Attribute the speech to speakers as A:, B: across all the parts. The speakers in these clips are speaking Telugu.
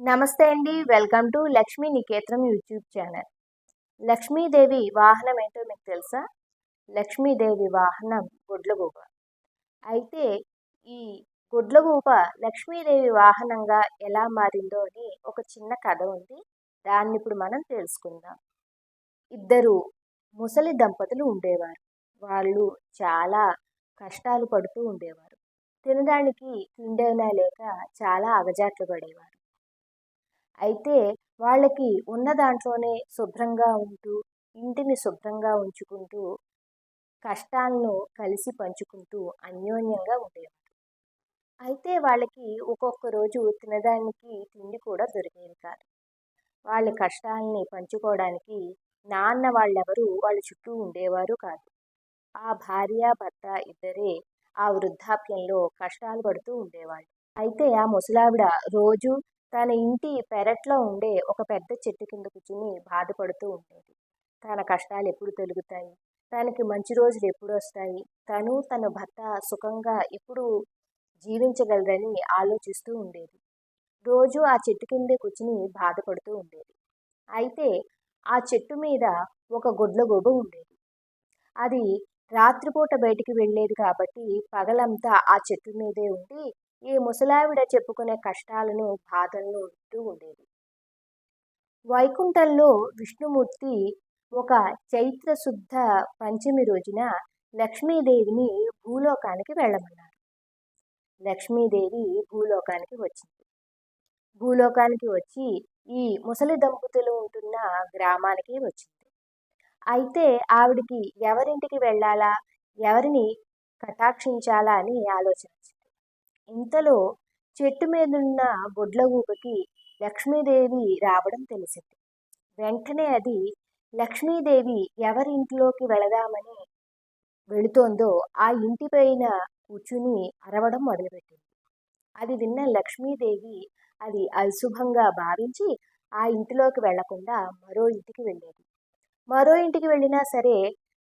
A: నమస్తే అండి. Welcome to Lakshmi Niketanam YouTube channel. Lakshmidevi వాహనం ఏంటో మీకు తెలుసా? లక్ష్మీదేవి వాహనం గుడ్లగూబ అయితే ఈ గుడ్లగూబ లక్ష్మీదేవి వాహనంగా ఎలా మారిందో అని ఒక చిన్న కథ ఉంది. దాన్ని ఇప్పుడు మనం తెలుసుకుందాం. ఇద్దరు ముసలి దంపతులు ఉండేవారు. వాళ్ళు చాలా కష్టాలు పడుతూ ఉండేవారు. తినడానికి తిండైనా లేక చాలా అగజాట్లు పడేవారు. అయితే వాళ్ళకి ఉన్న దాంట్లోనే శుభ్రంగా ఉంటూ ఇంటిని శుభ్రంగా ఉంచుకుంటూ కష్టాలను కలిసి పంచుకుంటూ అన్యోన్యంగా ఉండేవారు. అయితే వాళ్ళకి ఒక్కొక్క రోజు తినడానికి తిండి కూడా దొరికేది కాదు. వాళ్ళ కష్టాలని పంచుకోవడానికి నాన్న వాళ్ళెవరూ వాళ్ళ చుట్టూ ఉండేవారు కాదు. ఆ భార్య భర్త ఇద్దరే ఆ వృద్ధాప్యంలో కష్టాలు పడుతూ ఉండేవాళ్ళు. అయితే ఆ ముసలావిడ రోజు తన ఇంటి పెరట్లో ఉండే ఒక పెద్ద చెట్టు కింద కూర్చుని బాధపడుతూ ఉండేది. తన కష్టాలు ఎప్పుడు తొలుగుతాయి? తనకి మంచి రోజులు ఎప్పుడు వస్తాయి? తను తన భర్త సుఖంగా ఎప్పుడు జీవించగలరని ఆలోచిస్తూ ఉండేది. రోజు ఆ చెట్టు కిందే కూర్చుని బాధపడుతూ ఉండేది. అయితే ఆ చెట్టు మీద ఒక గుడ్లగూబ ఉండేది. అది రాత్రిపూట బయటికి వెళ్ళేది కాబట్టి పగలంతా ఆ చెట్టు మీదే ఉండి ఈ ముసలావిడ చెప్పుకునే కష్టాలను బాధలను ఉంటూ ఉండేది. వైకుంఠంలో విష్ణుమూర్తి ఒక చైత్ర శుద్ధ పంచమి రోజున లక్ష్మీదేవిని భూలోకానికి వెళ్ళమన్నారు. లక్ష్మీదేవి భూలోకానికి వచ్చింది. భూలోకానికి వచ్చి ఈ ముసలి దంపతులు ఉంటున్న గ్రామానికి వచ్చింది. అయితే ఆవిడికి ఎవరింటికి వెళ్ళాలా? ఎవరిని కటాక్షించాలా అని ఆలోచన ఇంతలో చెట్టు మీదున్న ఊపకి లక్ష్మీదేవి రావడం తెలిసింది. వెంటనే అది లక్ష్మీదేవి ఎవరి ఇంట్లోకి వెళదామని వెళుతోందో ఆ ఇంటి పైన కూర్చుని అరవడం మొదలుపెట్టింది. అది విన్న లక్ష్మీదేవి అది అశుభంగా భావించి ఆ ఇంటిలోకి వెళ్ళకుండా మరో ఇంటికి వెళ్ళేది. మరో ఇంటికి వెళ్ళినా సరే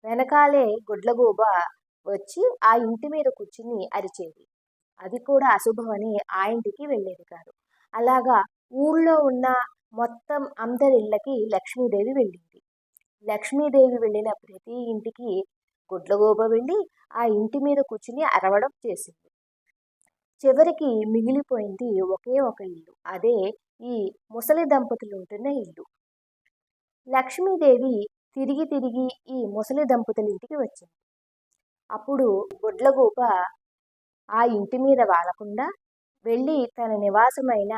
A: వెనకాలే గుడ్లగూబ వచ్చి ఆ ఇంటి మీద కూర్చుని అరిచేది. అది కూడా అశుభమని ఆ ఇంటికి వెళ్ళేది కాదు అలాగా ఊళ్ళో ఉన్న మొత్తం అందరి ఇళ్ళకి లక్ష్మీదేవి వెళ్ళింది. లక్ష్మీదేవి వెళ్ళిన ప్రతి ఇంటికి గుడ్లగోబ వెళ్ళి ఆ ఇంటి మీద కూర్చుని అరవడం చేసింది. చివరికి మిగిలిపోయింది ఒకే ఒక ఇల్లు. అదే ఈ ముసలి దంపతులు ఉంటున్న ఇల్లు. లక్ష్మీదేవి తిరిగి తిరిగి ఈ ముసలి దంపతుల ఇంటికి వచ్చింది. అప్పుడు గుడ్లగోప ఆ ఇంటి మీద వాలకుండా వెళ్ళి తన నివాసమైన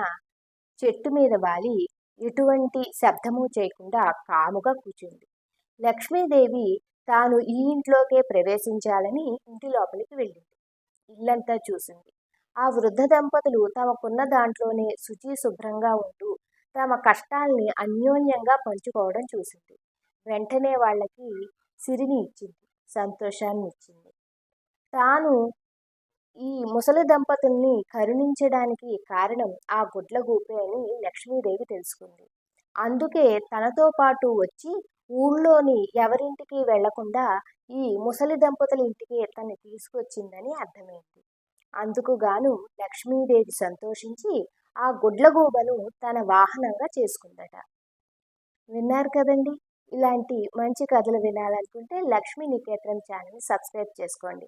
A: చెట్టు మీద వాలి ఎటువంటి శబ్దము చేయకుండా కాముగా కూర్చుంది లక్ష్మీదేవి తాను ఈ ఇంట్లోకే ప్రవేశించాలని ఇంటి లోపలికి వెళ్ళింది. ఇల్లంతా చూసింది. ఆ వృద్ధ దంపతులు తమకున్న దాంట్లోనే శుచి శుభ్రంగా ఉంటూ తమ కష్టాల్ని అన్యోన్యంగా పంచుకోవడం చూసింది. వెంటనే వాళ్ళకి సిరిని ఇచ్చింది. సంతోషాన్ని ఇచ్చింది. తాను ఈ ముసలి దంపతుల్ని కరుణించడానికి కారణం ఆ గుడ్ల గూపే అని లక్ష్మీదేవి తెలుసుకుంది. అందుకే తనతో పాటు వచ్చి ఊళ్ళోని ఎవరింటికి వెళ్ళకుండా ఈ ముసలి దంపతుల ఇంటికి తను తీసుకొచ్చిందని అర్థమైంది. అందుకు గాను లక్ష్మీదేవి సంతోషించి ఆ గుడ్లగూబను తన వాహనంగా చేసుకుందట. విన్నారు కదండి? ఇలాంటి మంచి కథలు వినాలనుకుంటే లక్ష్మీ నికేతనం ఛానల్ని సబ్స్క్రైబ్ చేసుకోండి.